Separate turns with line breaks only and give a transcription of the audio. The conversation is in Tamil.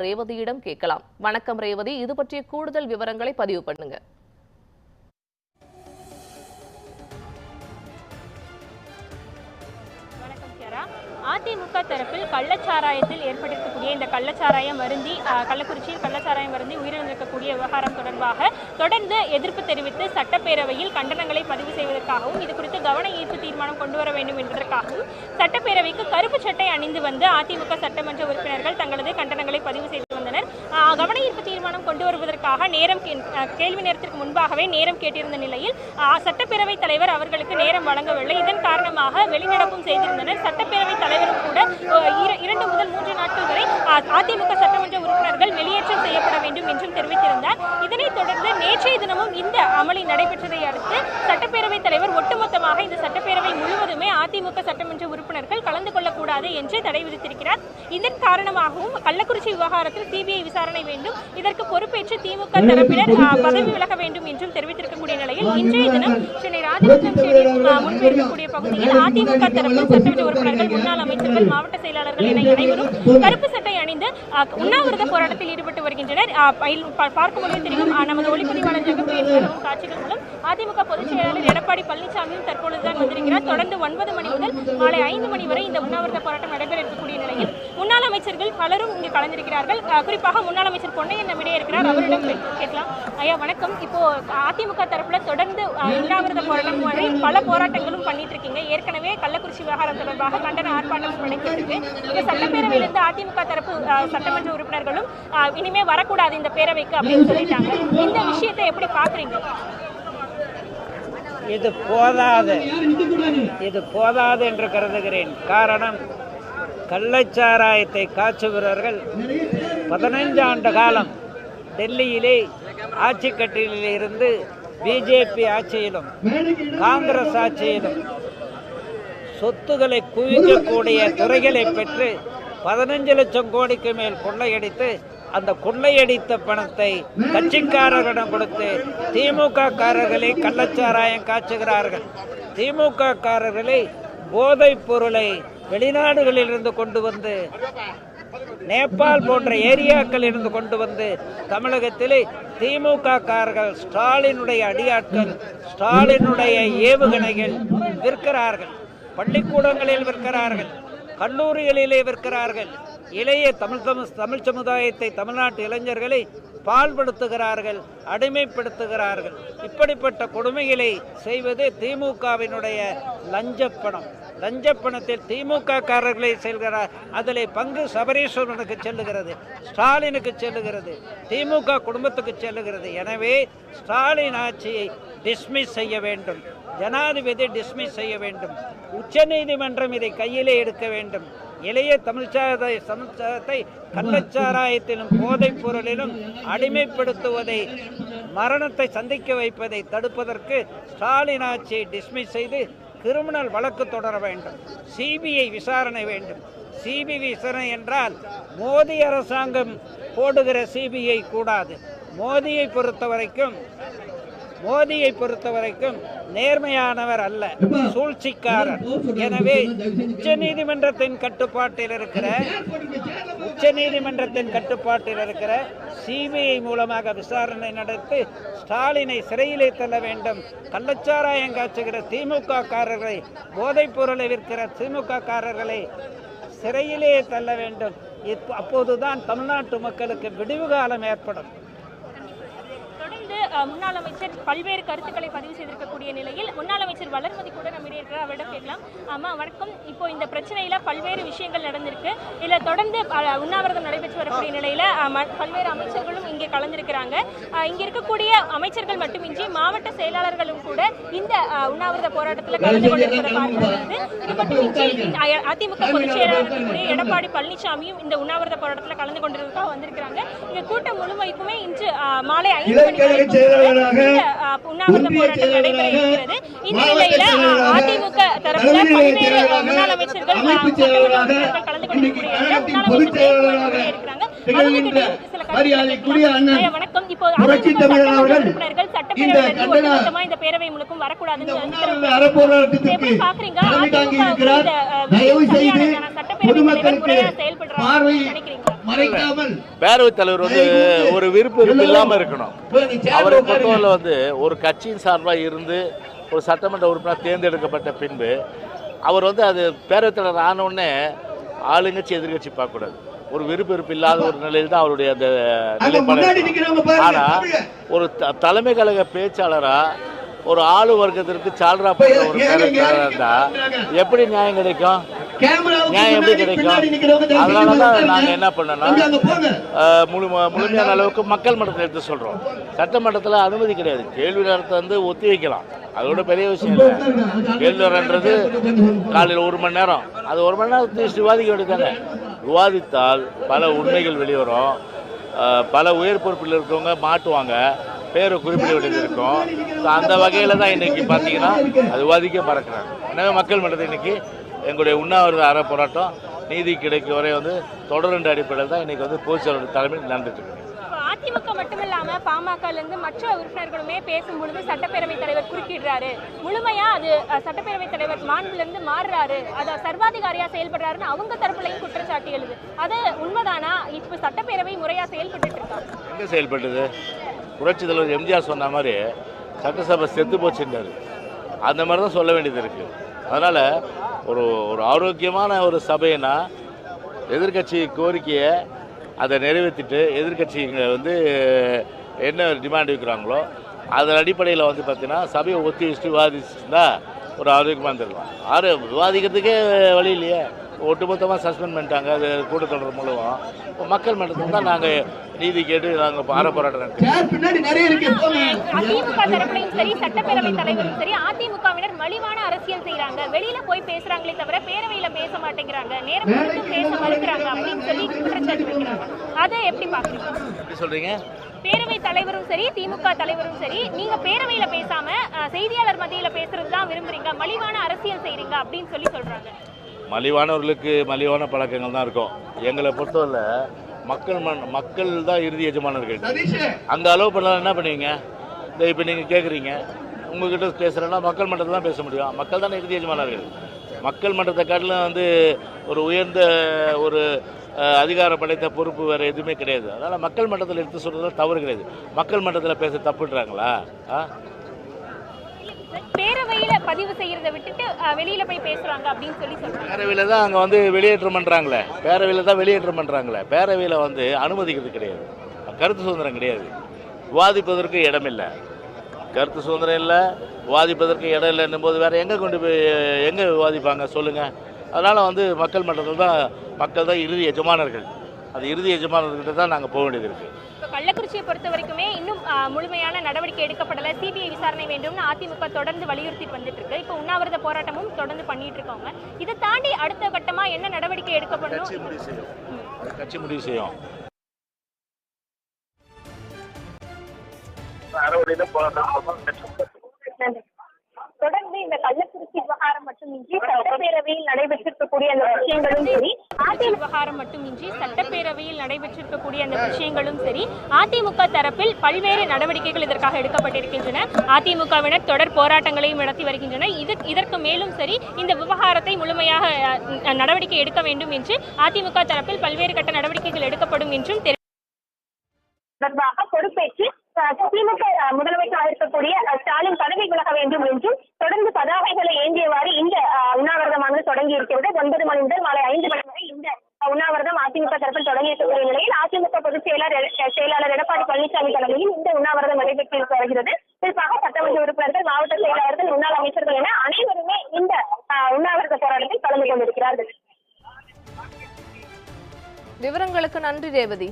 ரேவதியிடம் கேட்கலாம். வணக்கம் ரேவதி. இது பற்றிய கூடுதல் விவரங்களை பதிவு பண்ணுங்க.
அதிமுக தரப்பில் கள்ளச்சாராயத்தில் ஏற்பட்டிருக்கக்கூடிய இந்த கள்ளச்சாராயம் வருந்தி கள்ளக்குறிச்சியில் கள்ளச்சாராயம் வருந்தி உயிரிழந்திருக்கக்கூடிய விவகாரம் தொடர்பாக தொடர்ந்து எதிர்ப்பு தெரிவித்து சட்டப்பேரவையில் கண்டனங்களை பதிவு செய்வதற்காகவும் இது குறித்து கவன ஈர்ப்பு தீர்மானம் கொண்டு வர வேண்டும் என்பதற்காகவும் சட்டப்பேரவைக்கு கருப்பு சட்டை அணிந்து வந்து அதிமுக சட்டமன்ற உறுப்பினர்கள் தங்களது கண்டனங்களை பதிவு செய்து வந்தனர் கவன ஈர்ப்பு தீர்மானம் கொண்டு வருவதற்காக நேரம் கேள்வி நேரத்திற்கு முன்பாகவே நேரம் கேட்டிருந்த நிலையில் சட்டப்பேரவைத் தலைவர் அவர்களுக்கு நேரம் வழங்கவில்லை. இதன் காரணமாக வெளிநடப்பும் செய்திருந்தனர். சட்டப்பேரவைத் தலைவரும் கூட இரண்டு முதல் மூன்று நாட்கள் வரை அதிமுக சட்டமன்ற உறுப்பினர்கள் வெளியேற்றம் செய்யப்பட வேண்டும் என்றும் தெரிவித்திருந்தார். இதனைத் தொடர்ந்து நேற்றைய தினமும் இந்த அமளி நடைபெற்றதை அடுத்து சட்டப்பேரவைத் தலைவர் ஒட்டுமொத்தமாக இந்த சட்டப்பேரவை முழுவதுமே அதிமுக சட்டமன்ற உறுப்பினர்கள் கொள்ளக்கூடாது என்று தடை விதித்திருக்கிறார். இதன் காரணமாகவும் கள்ளக்குறிச்சி விவகாரத்தில் சிபிஐ விசாரணை வேண்டும். இதற்கு பொறுப்பேற்று திமுக தரப்பினர் பதவி விலக வேண்டும் என்றும் தெரிவித்திருக்கக்கூடிய நிலையில் இன்றைய தினம் சென்னை ராஜரத்னம் ஸ்டேடியம் அஹ், முன்பு இருக்கக்கூடிய பகுதியில் அதிமுக தரப்பு சட்டமன்ற உறுப்பினர்கள் முன்னாள் அமைச்சர்கள் மாவட்ட செயலாளர்கள் என அனைவரும் கருப்பு சட்டை அணிந்து உண்ணாவிரத போராட்டத்தில் ஈடுபட்டு வருகின்றனர். அஹ், பயில்- பா- பார்க்கும்போதே தெரியும் நமது ஒளிப்பதிவாளர் ஜெகப்பிரியன் வழங்கும் காட்சிகள் மூலம் அதிமுக பொதுச் செயலாளர் எடப்பாடி பழனிசாமியும் தற்பொழுதுதான் வந்திருக்கிறார். தொடர்ந்து ஒன்பது மணி முதல் மாலை ஐந்து மணி வரை இந்த உண்ணாவிரத போராட்டம் நடைபெற இருக்கக்கூடிய நிலையில் முன்னாள் அமைச்சர்கள் பலரும் இங்கு கலந்திருக்கிறார்கள். குறிப்பாக முன்னாள் அமைச்சர் பொன்னையன் நம்மிடையே இருக்கிறார். அவரிடம் கேட்கலாம். ஐயா வணக்கம். இப்போ அதிமுக தரப்புல தொடர்ந்து உண்ணாவிரத போராட்டம் வரை பல போராட்டங்களும் பண்ணிட்டு இருக்கீங்க ஏற்கனவே கள்ளக்குறிச்சி விவகாரம் தொடர்பாக கண்டன ஆர்ப்பாட்டம் நடைபெற்றிருக்கு இப்போ சட்டப்பேரவையிலிருந்து அதிமுக தரப்பு சட்டமன்ற உறுப்பினர்களும் இனிமே வரக்கூடாது இந்த பேரவைக்கு அப்படின்னு சொல்லிட்டாங்க. இந்த விஷயத்தை எப்படி பாக்குறீங்க?
இது போதாது. இது போதாது என்று கருதுகிறேன். காரணம் கள்ளச்சாராயத்தை காய்ச்சுகிறவர்கள் பதினைந்து ஆண்டு காலம் டெல்லியிலே ஆட்சி கட்டிலில் இருந்து பிஜேபி ஆட்சியிலும் காங்கிரஸ் ஆட்சியிலும் சொத்துக்களை குவிக்கக்கூடிய துறைகளை பெற்று பதினஞ்சு லட்சம் கோடிக்கு மேல் கொள்ளையடித்து அந்த கொள்ளையடித்த பணத்தை கட்சிக்காரர்களிடம் கொடுத்து திமுக காரர்களை கள்ளச்சாராயம் காய்ச்சுகிறார்கள் திமுக காரர்களை போதைப் பொருளை வெளிநாடுகளில் இருந்து கொண்டு வந்து நேபாள் போன்ற ஏரியாக்களில் இருந்து கொண்டு வந்து தமிழகத்திலே திமுக காரர்கள் ஸ்டாலினுடைய அடியாட்கள் ஸ்டாலினுடைய ஏவுகணைகள் விற்கிறார்கள். பள்ளிக்கூடங்களில் விற்கிறார்கள். கல்லூரிகளிலே விற்கிறார்கள். இளைய தமிழ் தமிழ் தமிழ் சமுதாயத்தை தமிழ்நாட்டு இளைஞர்களை பால்படுத்துகிறார்கள் அடிமைப்படுத்துகிறார்கள். இப்படிப்பட்ட கொடுமைகளை செய்வது திமுகவினுடைய லஞ்சப்பணம். லஞ்சப்பணத்தில் திமுக காரர்களை செல்கிறார். அதில் பங்கு சபரீஸ்வரனுக்கு செல்லுகிறது ஸ்டாலினுக்கு செல்லுகிறது திமுக குடும்பத்துக்கு செல்லுகிறது. எனவே ஸ்டாலின் ஆட்சியை டிஸ்மிஸ் செய்ய வேண்டும். ஜனாதிபதி டிஸ்மிஸ் செய்ய வேண்டும். உச்சநீதிமன்றம் இதை கையிலே எடுக்க வேண்டும். இளைய தமிழ்ச்சாதை சமுதாயத்தை கள்ளச்சாராயத்திலும் போதைப் பொருளிலும் அடிமைப்படுத்துவதை மரணத்தை சந்திக்க வைப்பதை தடுப்பதற்கு ஸ்டாலின் ஆட்சியை டிஸ்மிஸ் செய்து கிரிமினல் வழக்கு தொடர வேண்டும். சிபிஐ விசாரணை வேண்டும். சிபிஐ விசாரணை என்றால் மோடி அரசாங்கம் போடுகிற சிபிஐ கூடாது. மோதியை பொறுத்த வரைக்கும் மோடியை பொறுத்த வரைக்கும் நேர்மையானவர் அல்ல சூழ்ச்சிக்காரர். எனவே உச்ச நீதிமன்றத்தின் கட்டுப்பாட்டில் இருக்கிற உச்ச நீதிமன்றத்தின் கட்டுப்பாட்டில் இருக்கிற சிபிஐ மூலமாக விசாரணை நடத்தி ஸ்டாலினை சிறையிலே தள்ள வேண்டும். கள்ளச்சாராயம் காய்ச்சுகிற திமுக காரர்களை போதைப் பொருளை விற்கிற திமுக காரர்களை சிறையிலே தள்ள வேண்டும். அப்போதுதான் தமிழ்நாட்டு மக்களுக்கு விடிவு காலம் ஏற்படும்.
முன்னாள் அமைச்சர் பல்வேறு கருத்துக்களை பதிவு செய்திருக்கக்கூடிய நிலையில் முன்னாள் அமைச்சர் வளர்மதி கூட நம்மிடையே இருக்கிறார். அவரிடம் கேட்கலாம். ஆமா வணக்கம். இப்போ இந்த பிரச்சனையில பல்வேறு விஷயங்கள் நடந்திருக்கு. இதுல தொடர்ந்து உண்ணாவிரதம் நடைபெற்று வரக்கூடிய நிலையில பல்வேறு அமைச்சர்களும் இங்கே கலந்திருக்கிறாங்க. இங்க இருக்கக்கூடிய அமைச்சர்கள் மட்டுமின்றி மாவட்ட செயலாளர்களும் கூட இந்த உண்ணாவிரத போராட்டத்தில் கலந்து கொண்டிருப்பதை பார்க்கிறது இது மட்டுமின்றி அதிமுக பொதுச் செயலாளர் எடப்பாடி பழனிசாமியும் இந்த உண்ணாவிரத போராட்டத்தில் கலந்து கொண்டிருக்காக வந்திருக்கிறாங்க. இந்த கூட்டம் முழுமைக்குமே இன்று மாலை ஐந்து மணி
செயலாளராக,
உண்ணாவிரத
ஒன்றிய
போராட்டம் நடைபெற
செயலாளராக,
இருக்கிறது இந்த நிலையில அதிமுக தரப்புல பல்வேறு முன்னாள் அமைச்சர்கள் கலந்து இருக்கிறாங்க
திகழ்கின்ற மரியாதைக்குரிய. அண்ணன்
வணக்கம் இப்போ உறுப்பினர்கள் ஒட்டுமொத்தமா இந்த பேரவை முழுக்கும் வரக்கூடாதுன்னு
இந்த
உத்தரவு
உண்ணாவிரத அறப்போராட்டத்திற்கு
எப்படி பாக்குறீங்க
தலைமை தாங்கி
அதிமுக
இருக்கிறார்?
இந்த, அஹ்,
தயவு செய்து
சரியானதான சட்டப்பேரவை தலைவர்
பொதுமக்களுக்கு
முறையா செயல்படுறாங்க
பார்வை
நினைக்கிறீங்களா?
மறைக்காமல்
பேரவைத் தலைவர் வந்து ஒரு விருப்பு வெறுப்பு இல்லாம இருக்கணும். அவரை. பொறுத்தவரை வந்து ஒரு கட்சியின் சார்பாக இருந்து ஒரு சட்டமன்ற உறுப்பினர் தேர்ந்தெடுக்கப்பட்ட பின்பு அவர் வந்து அது பேரவைத் தலைவர் ஆன உடனே ஆளுங்கட்சி எதிர்கட்சி பார்க்கக்கூடாது. ஒரு விருப்பு வெறுப்பு இல்லாத ஒரு நிலையில் தான் அவருடைய அந்த நிலைப்பாடு
நிக்கிறவங்க பாருங்க
ஆனா
பாருங்க.
ஒரு த- தலைமை கழக பேச்சாளரா ஒரு ஆளு வர்க்கத்திற்கு சால்ரா போடுற ஒரு தலைவரா இருந்தா எப்படி நியாயம் கிடைக்கும்? நியாயம் எப்படி கிடைக்கும்? அதனால தான். நாங்கள் என்ன பண்ணோம்னா முழு முழுமையான அளவுக்கு மக்கள் மன்றத்தில் எடுத்து சொல்கிறோம் சட்டமன்றத்தில் அனுமதி கிடையாது. கேள்வி நேரத்தை வந்து ஒத்தி வைக்கலாம். அதோட பெரிய விஷயம் இல்லை. கேள்வி நேரம்ன்றது காலையில் ஒரு மணி நேரம். அது ஒரு மணி நேரம் வச்சு விவாதிக்க வேண்டியதானே விவாதித்தால் பல உண்மைகள் வெளிவரும். பல உயர் பொறுப்பில் இருக்கவங்க மாட்டுவாங்க. பேரை குறிப்பிட வேண்டியது இருக்கும் So அந்த வகையில் தான் இன்னைக்கு பார்த்தீங்கன்னா அது விவாதிக்க மறக்கிறாங்க எனவே மக்கள் மன்றத்தை இன்னைக்கு எங்களுடைய உண்ணாவிரத அற போராட்டம் நீதி கிடைக்கும் வரை வந்து தொடர்ந்த அடிப்படையில் தான் இன்னைக்கு வந்து பொதுச்செயலாளர் தலைமையில் நடந்துட்டு
அதிமுக மட்டுமில்லாம பாமகல இருந்து மற்ற உறுப்பினர்களுமே பேசும் பொழுது சட்டப்பேரவைத் தலைவர் குறுக்கிடுறாரு. முழுமையா அது சட்டப்பேரவைத் தலைவர் மாண்புல இருந்து மாறுறாரு. அத சர்வாதிகாரியா செயல்படுறாருன்னு அவங்க தரப்புலையும் குற்றச்சாட்டு எழுது. அது உண்மைதானா? இப்ப சட்டப்பேரவை முறையா செயல்பட்டு இருக்கா?
எங்கே செயல்பட்டது? புரட்சி தலைவர் எம்ஜிஆர் சொன்ன மாதிரி சட்டசபை செத்து போச்சுன்றாரு. அந்த மாதிரி தான் சொல்ல வேண்டியது இருக்குது அதனால் ஒரு ஒரு ஆரோக்கியமான ஒரு சபைனா எதிர்க்கட்சி கோரிக்கையை அதை நிறைவேற்றிட்டு எதிர்கட்சிங்க வந்து என்ன டிமாண்ட் வைக்கிறாங்களோ அதன் அடிப்படையில் வந்து பார்த்தீங்கன்னா சபையை ஒத்தி வச்சுட்டு விவாதிச்சுருந்தா ஒரு ஆரோக்கியமாக இருந்திருக்கலாம் ஆறு விவாதிக்கிறதுக்கே வழி இல்லையே. ஒட்டுமொத்தமாக சஸ்பெண்ட் பண்ணிட்டாங்க. அது கூட்டத்தொடர் மூலம். மக்கள் மன்றத்தில் தான் நாங்கள் நீதி கேட்டு நாங்கள் ஆர போராட்டம் நடத்தினோம்.
சேர் பின்னாடி நிறைய இருக்கு? போங்க
அதிமுக தரப்புலையும் சரி சட்டப்பேரவை தலைவரும் சரி அதிமுகவினர் மலிவான அரசியல் செய்யறாங்க வெளியில போய் பேசுறாங்களே தவிர பேரவையில பேச மாட்டேங்கிறாங்க. நேரம் பேச மறுக்கிறாங்க அப்படின்னு சொல்லி குற்றச்சாட்டு வைக்கிறாங்க. அதை எப்படி பாக்குறீங்க
எப்படி சொல்கிறீங்க
பேரவை தலைவரும் சரி திமுக தலைவரும் சரி நீங்க பேரவையில பேசாம செய்தியாளர் மத்தியில பேசுறது தான் விரும்புறீங்க மலிவான அரசியல் செய்றீங்க அப்படின்னு சொல்லி சொல்றாங்க.
மலிவானவர்களுக்கு மலிவான பழக்கங்கள் தான் இருக்கும். எங்களை பொறுத்தவரை மக்கள் மன் மக்கள் தான் இறுதி எஜமானர்கள் அங்கே அலோவ் பண்ணலாம் என்ன பண்ணுவீங்க? இந்த இப்போ நீங்கள் கேட்குறீங்க உங்ககிட்ட பேசுகிறேன்னா மக்கள் மன்றத்தில் தான் பேச முடியும். மக்கள் தானே இறுதி எஜமானர்கள். மக்கள் மன்றத்தை காட்டிலும் வந்து ஒரு உயர்ந்த ஒரு அதிகாரம் படைத்த பொறுப்பு வேறு எதுவுமே கிடையாது. அதனால் மக்கள் மன்றத்தில் எடுத்து சொல்கிறதுல தவறு கிடையாது. மக்கள் மன்றத்தில் பேச தப்புன்றாங்களா? ஆ?
பேரவையில பதிவு செய்யறதை விட்டுட்டு வெளியில போய் பேசுறாங்க அப்படின்னு சொல்லி சொல்றாங்க.
பேரவையில தான் அங்கே வந்து வெளியேற்றம் பண்ணுறாங்களே பேரவையில் தான் வெளியேற்றம் பண்ணுறாங்களே பேரவையில் வந்து அனுமதிக்கிறது கிடையாது. கருத்து சுதந்திரம் கிடையாது. விவாதிப்பதற்கு இடமில்லை கருத்து சுதந்திரம் இல்லை. விவாதிப்பதற்கு இடம் இல்லைன்னும் போது வேறு எங்கே கொண்டு போய் எங்கே விவாதிப்பாங்க சொல்லுங்கள் அதனால் வந்து மக்கள் மன்றத்தில் தான் மக்கள் தான் இறுதி எஜமானர்கள். அது இறுதி எஜமானர்கிட்ட தான் நாங்கள் போக வேண்டியது இருக்குது
கள்ளக்குறிச்சியை பொறுத்த வரைக்குமே இன்னும் முழுமையான நடவடிக்கை எடுக்கப்படல. சிபிஐ விசாரணை வேண்டும்னு அதிமுக தொடர்ந்து வலியுறுத்திட்டு வந்துட்டு இருக்கு இப்போ உண்ணாவிரத போராட்டமும் தொடர்ந்து பண்ணிட்டு இருக்காங்க இதை தாண்டி அடுத்த கட்டமா என்ன நடவடிக்கை எடுக்கப்படணும்?
கட்சி முடிவு செய்யும். செய்யும்.
தொடர்ந்து இந்த கள்ளக்குறிச்சி விவகாரம் மட்டுமின்றி சட்டப்பேரவையில் நடைபெற்றிருக்கக்கூடிய அந்த விஷயங்களும் சரி
அதிமுக விவகாரம் மட்டுமின்றி சட்டப்பேரவையில் நடைபெற்றிருக்கக்கூடிய அந்த விஷயங்களும் சரி அதிமுக தரப்பில் பல்வேறு நடவடிக்கைகள் இதற்காக எடுக்கப்பட்டிருக்கின்றன அதிமுகவினர் தொடர் போராட்டங்களையும் நடத்தி வருகின்றனர் இது இதற்கு மேலும் சரி இந்த விவகாரத்தை முழுமையாக நடவடிக்கை எடுக்க வேண்டும் என்று அதிமுக தரப்பில் பல்வேறு கட்ட நடவடிக்கைகள் எடுக்கப்படும் என்றும் தெரிவித்தார்.
தொடர்பாக பொறுப்பேற்று திமுக அஹ், முதலமைச்சராக இருக்கக்கூடிய ஸ்டாலின் பதவி விலக வேண்டும் என்றும் தொடர்ந்து பதாகைகளை ஏந்தியவாறு இந்த உண்ணாவிரதமானது தொடங்கி இருக்கிறது ஒன்பது மணி முதல் மாலை ஐந்து மணி வரை இந்த உண்ணாவிரதம் அதிமுக தரப்பில் தொடங்கி இருக்கக்கூடிய நிலையில் அதிமுக பொதுச் செயலர் செயலாளர் எடப்பாடி பழனிசாமி தலைமையில் இந்த உண்ணாவிரதம் நடைபெற்று வருகிறது. குறிப்பாக சட்டமன்ற உறுப்பினர்கள் மாவட்ட செயலாளர்கள் முன்னாள் அமைச்சர்கள் என அனைவருமே இந்த உண்ணாவிரத போராட்டத்தில் கலந்து கொண்டிருக்கிறார்கள்.
விவரங்களுக்கு நன்றி ரேவதி.